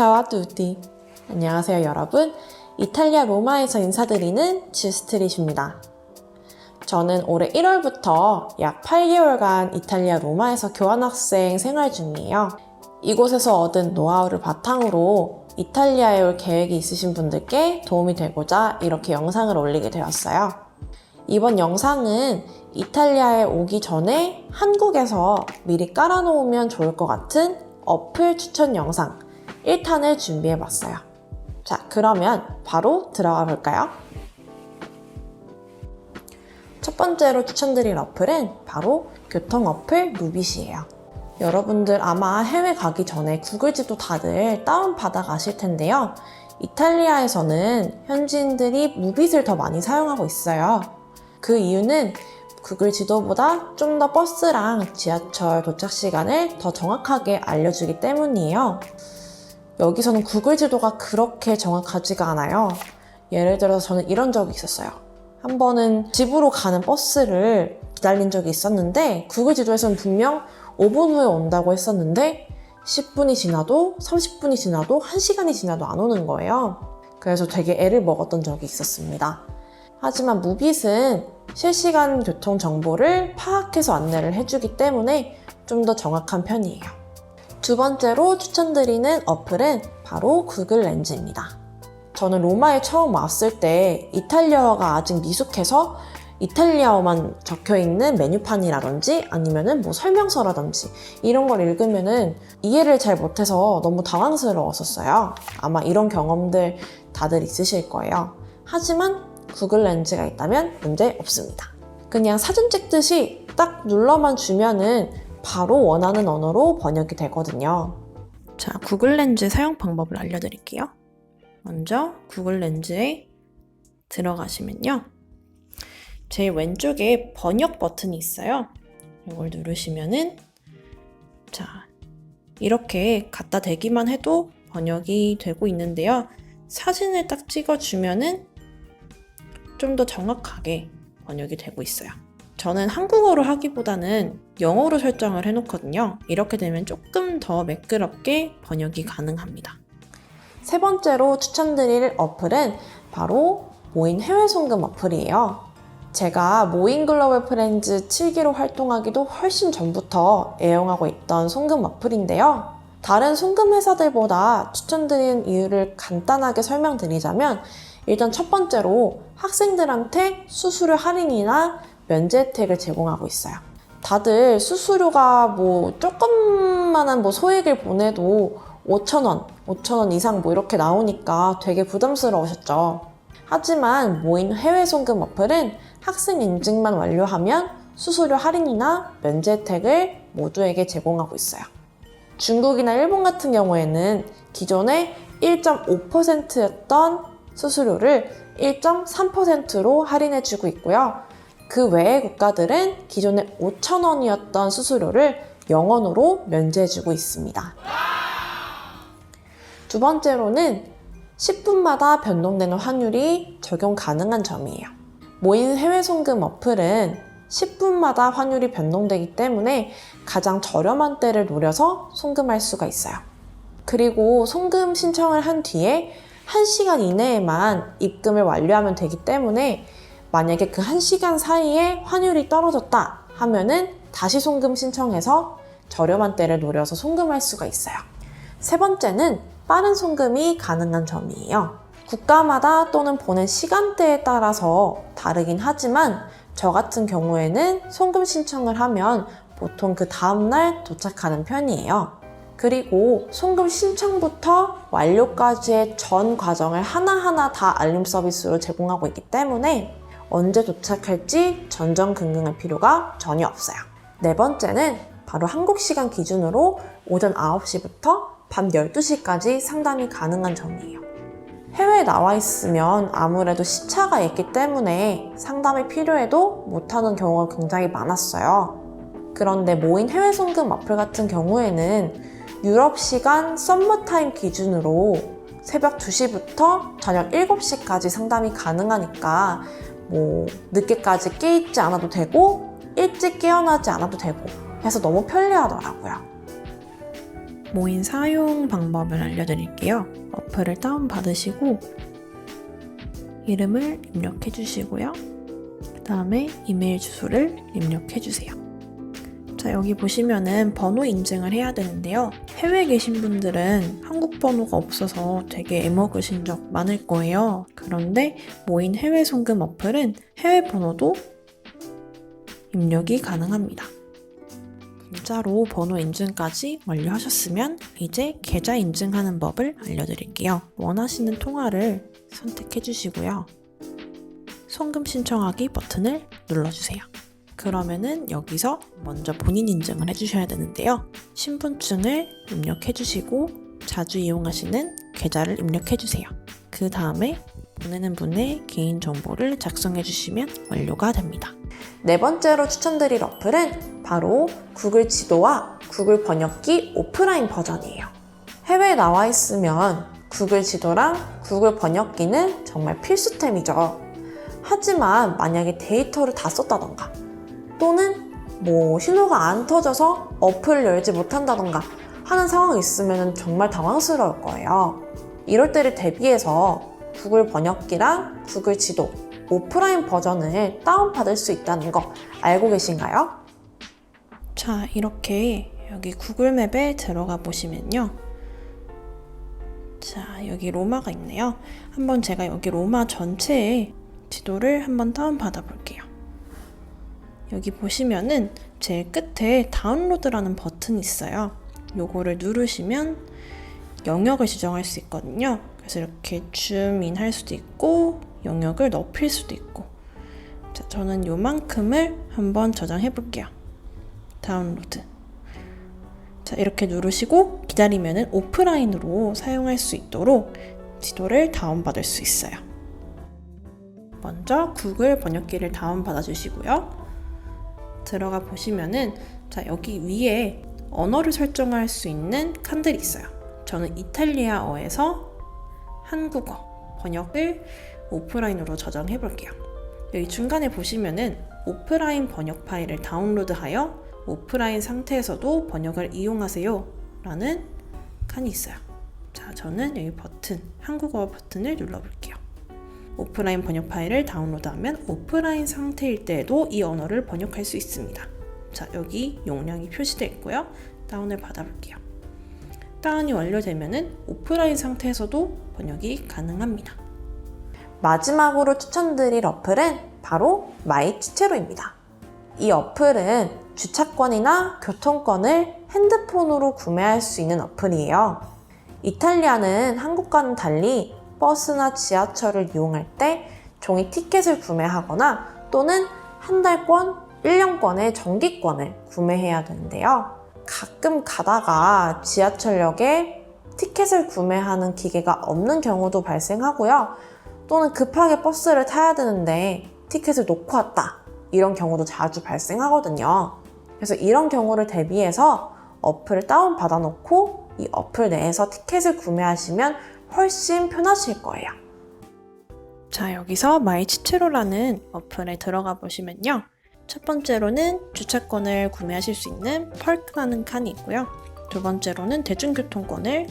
Ciao a tutti. 안녕하세요, 여러분. 이탈리아 로마에서 인사드리는 지스트릿입니다. 저는 올해 1월부터 약 8개월간 이탈리아 로마에서 교환학생 생활 중이에요. 이곳에서 얻은 노하우를 바탕으로 이탈리아에 올 계획이 있으신 분들께 도움이 되고자 이렇게 영상을 올리게 되었어요. 이번 영상은 이탈리아에 오기 전에 한국에서 미리 깔아놓으면 좋을 것 같은 어플 추천 영상 1탄을 준비해 봤어요. 자, 그러면 바로 들어가 볼까요? 첫 번째로 추천드릴 어플은 바로 교통 어플 무빗이에요. 여러분들 아마 해외 가기 전에 구글 지도 다들 다운받아 가실 텐데요. 이탈리아에서는 현지인들이 무빗을 더 많이 사용하고 있어요. 그 이유는 구글 지도보다 좀 더 버스랑 지하철 도착 시간을 더 정확하게 알려주기 때문이에요. 여기서는 구글 지도가 그렇게 정확하지가 않아요. 예를 들어서 저는 이런 적이 있었어요. 한 번은 집으로 가는 버스를 기다린 적이 있었는데 구글 지도에서는 분명 5분 후에 온다고 했었는데 10분이 지나도 30분이 지나도 1시간이 지나도 안 오는 거예요. 그래서 되게 애를 먹었던 적이 있었습니다. 하지만 무빗은 실시간 교통 정보를 파악해서 안내를 해주기 때문에 좀 더 정확한 편이에요. 두 번째로 추천드리는 어플은 바로 구글 렌즈입니다. 저는 로마에 처음 왔을 때 이탈리아어가 아직 미숙해서 이탈리아어만 적혀 있는 메뉴판이라든지 아니면은 뭐 설명서라든지 이런 걸 읽으면은 이해를 잘 못해서 너무 당황스러웠었어요. 아마 이런 경험들 다들 있으실 거예요. 하지만 구글 렌즈가 있다면 문제 없습니다. 그냥 사진 찍듯이 딱 눌러만 주면은 바로 원하는 언어로 번역이 되거든요. 자, 구글 렌즈 사용 방법을 알려드릴게요. 먼저 구글 렌즈에 들어가시면요. 제일 왼쪽에 번역 버튼이 있어요. 이걸 누르시면은 자, 이렇게 갖다 대기만 해도 번역이 되고 있는데요. 사진을 딱 찍어주면은 좀 더 정확하게 번역이 되고 있어요. 저는 한국어로 하기보다는 영어로 설정을 해놓거든요. 이렇게 되면 조금 더 매끄럽게 번역이 가능합니다. 세 번째로 추천드릴 어플은 바로 모인 해외 송금 어플이에요. 제가 모인 글로벌 프렌즈 7기로 활동하기도 훨씬 전부터 애용하고 있던 송금 어플인데요. 다른 송금 회사들보다 추천드리는 이유를 간단하게 설명드리자면 일단 첫 번째로 학생들한테 수수료 할인이나 면제 혜택을 제공하고 있어요. 다들 수수료가 뭐 조금만한 뭐 소액을 보내도 5,000원, 5,000원 이상 뭐 이렇게 나오니까 되게 부담스러우셨죠. 하지만 모인 해외 송금 어플은 학생 인증만 완료하면 수수료 할인이나 면제 혜택을 모두에게 제공하고 있어요. 중국이나 일본 같은 경우에는 기존에 1.5%였던 수수료를 1.3%로 할인해주고 있고요. 그 외의 국가들은 기존에 5,000원이었던 수수료를 0원으로 면제해주고 있습니다. 두 번째로는 10분마다 변동되는 환율이 적용 가능한 점이에요. 모인 해외 송금 어플은 10분마다 환율이 변동되기 때문에 가장 저렴한 때를 노려서 송금할 수가 있어요. 그리고 송금 신청을 한 뒤에 1시간 이내에만 입금을 완료하면 되기 때문에 만약에 그 1시간 사이에 환율이 떨어졌다 하면은 다시 송금 신청해서 저렴한 때를 노려서 송금할 수가 있어요. 세 번째는 빠른 송금이 가능한 점이에요. 국가마다 또는 보낸 시간대에 따라서 다르긴 하지만 저 같은 경우에는 송금 신청을 하면 보통 그 다음날 도착하는 편이에요. 그리고 송금 신청부터 완료까지의 전 과정을 하나하나 다 알림 서비스로 제공하고 있기 때문에 언제 도착할지 전전긍긍할 필요가 전혀 없어요. 네 번째는 바로 한국 시간 기준으로 오전 9시부터 밤 12시까지 상담이 가능한 점이에요. 해외에 나와 있으면 아무래도 시차가 있기 때문에 상담이 필요해도 못하는 경우가 굉장히 많았어요. 그런데 모인 해외 송금 어플 같은 경우에는 유럽 시간 썸머 타임 기준으로 새벽 2시부터 저녁 7시까지 상담이 가능하니까 뭐 늦게까지 깨 있지 않아도 되고 일찍 깨어나지 않아도 되고 해서 너무 편리하더라고요. 모인 사용 방법을 알려드릴게요. 어플을 다운받으시고 이름을 입력해 주시고요. 그 다음에 이메일 주소를 입력해 주세요. 자, 여기 보시면은 번호 인증을 해야 되는데요. 해외에 계신 분들은 한국 번호가 없어서 되게 애먹으신 적 많을 거예요. 그런데 모인 해외 송금 어플은 해외 번호도 입력이 가능합니다. 문자로 번호 인증까지 완료하셨으면 이제 계좌 인증하는 법을 알려드릴게요. 원하시는 통화를 선택해 주시고요. 송금 신청하기 버튼을 눌러주세요. 그러면은 여기서 먼저 본인 인증을 해주셔야 되는데요. 신분증을 입력해 주시고 자주 이용하시는 계좌를 입력해 주세요. 그 다음에 보내는 분의 개인 정보를 작성해 주시면 완료가 됩니다. 네 번째로 추천드릴 어플은 바로 구글 지도와 구글 번역기 오프라인 버전이에요. 해외에 나와 있으면 구글 지도랑 구글 번역기는 정말 필수템이죠. 하지만 만약에 데이터를 다 썼다던가 또는 뭐 신호가 안 터져서 어플을 열지 못한다던가 하는 상황이 있으면 정말 당황스러울 거예요. 이럴 때를 대비해서 구글 번역기랑 구글 지도 오프라인 버전을 다운받을 수 있다는 거 알고 계신가요? 자, 이렇게 여기 구글 맵에 들어가 보시면요. 자, 여기 로마가 있네요. 한번 제가 여기 로마 전체의 지도를 한번 다운받아 볼게요. 여기 보시면은 제일 끝에 다운로드라는 버튼이 있어요. 요거를 누르시면 영역을 지정할 수 있거든요. 그래서 이렇게 줌인 할 수도 있고 영역을 넓힐 수도 있고 자, 저는 요만큼을 한번 저장해 볼게요. 다운로드. 자, 이렇게 누르시고 기다리면은 오프라인으로 사용할 수 있도록 지도를 다운받을 수 있어요. 먼저 구글 번역기를 다운받아 주시고요. 들어가 보시면은 자, 여기 위에 언어를 설정할 수 있는 칸들이 있어요. 저는 이탈리아어에서 한국어 번역을 오프라인으로 저장해 볼게요. 여기 중간에 보시면은 오프라인 번역 파일을 다운로드하여 오프라인 상태에서도 번역을 이용하세요 라는 칸이 있어요. 자, 저는 여기 버튼, 한국어 버튼을 눌러볼게요. 오프라인 번역 파일을 다운로드하면 오프라인 상태일 때에도 이 언어를 번역할 수 있습니다. 자, 여기 용량이 표시되어 있고요. 다운을 받아볼게요. 다운이 완료되면은 오프라인 상태에서도 번역이 가능합니다. 마지막으로 추천드릴 어플은 바로 마이치체로입니다. 이 어플은 주차권이나 교통권을 핸드폰으로 구매할 수 있는 어플이에요. 이탈리아는 한국과는 달리 버스나 지하철을 이용할 때 종이 티켓을 구매하거나 또는 한 달권, 1년권의 정기권을 구매해야 되는데요. 가끔 가다가 지하철역에 티켓을 구매하는 기계가 없는 경우도 발생하고요. 또는 급하게 버스를 타야 되는데 티켓을 놓고 왔다. 이런 경우도 자주 발생하거든요. 그래서 이런 경우를 대비해서 어플을 다운받아 놓고 이 어플 내에서 티켓을 구매하시면 훨씬 편하실 거예요. 자, 여기서 마이치체로라는 어플에 들어가 보시면요. 첫 번째로는 주차권을 구매하실 수 있는 펄크라는 칸이 있고요. 두 번째로는 대중교통권을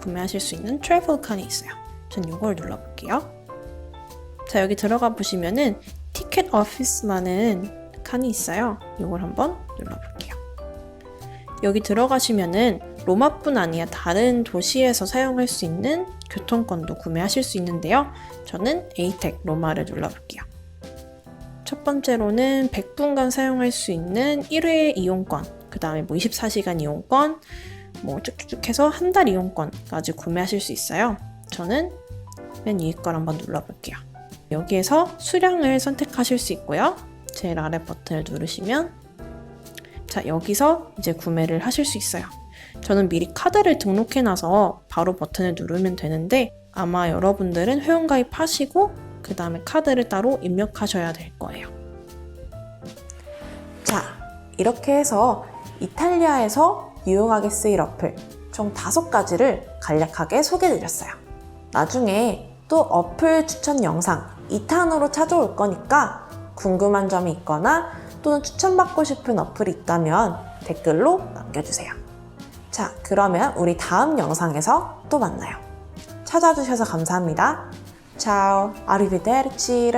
구매하실 수 있는 트래블 칸이 있어요. 전 이걸 눌러볼게요. 자, 여기 들어가 보시면은 티켓 오피스라는 칸이 있어요. 이걸 한번 눌러볼게요. 여기 들어가시면은 로마뿐 아니라 다른 도시에서 사용할 수 있는 교통권도 구매하실 수 있는데요. 저는 에이텍 로마를 눌러볼게요. 첫 번째로는 100분간 사용할 수 있는 1회 이용권, 그 다음에 뭐 24시간 이용권, 뭐 쭉쭉쭉 해서 한 달 이용권까지 구매하실 수 있어요. 저는 맨 위에 걸 한번 눌러볼게요. 여기에서 수량을 선택하실 수 있고요. 제일 아래 버튼을 누르시면 자 여기서 이제 구매를 하실 수 있어요. 저는 미리 카드를 등록해놔서 바로 버튼을 누르면 되는데 아마 여러분들은 회원가입 하시고 그 다음에 카드를 따로 입력하셔야 될 거예요. 자, 이렇게 해서 이탈리아에서 유용하게 쓰일 어플 총 다섯 가지를 간략하게 소개해드렸어요. 나중에 또 어플 추천 영상 2탄으로 찾아올 거니까 궁금한 점이 있거나 또는 추천받고 싶은 어플이 있다면 댓글로 남겨주세요. 자, 그러면 우리 다음 영상에서 또 만나요. 찾아주셔서 감사합니다. Ciao, arrivederci.